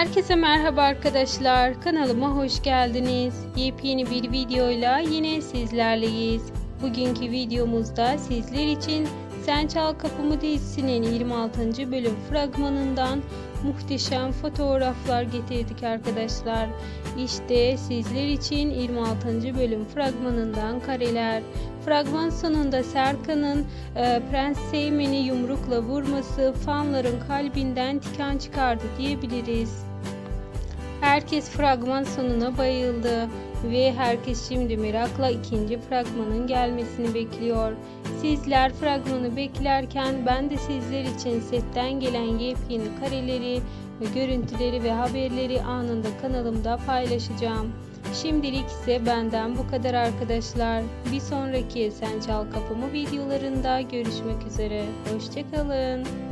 Herkese merhaba arkadaşlar. Kanalıma hoş geldiniz. Yepyeni bir videoyla yine sizlerleyiz. Bugünkü videomuzda sizler için Sen Çal Kapımı dizisinin 26. bölüm fragmanından muhteşem fotoğraflar getirdik arkadaşlar. İşte sizler için 26. bölüm fragmanından kareler. Fragman sonunda Serkan'ın e, Prens Seymen'i yumrukla vurması fanların kalbinden tikan çıkardı diyebiliriz. Herkes fragman sonuna bayıldı ve herkes şimdi merakla ikinci fragmanın gelmesini bekliyor. Sizler fragmanı beklerken ben de sizler için setten gelen yepyeni kareleri ve görüntüleri ve haberleri anında kanalımda paylaşacağım. Şimdilik ise benden bu kadar arkadaşlar. Bir sonraki Sen Çal Kapımı videolarında görüşmek üzere. Hoşçakalın.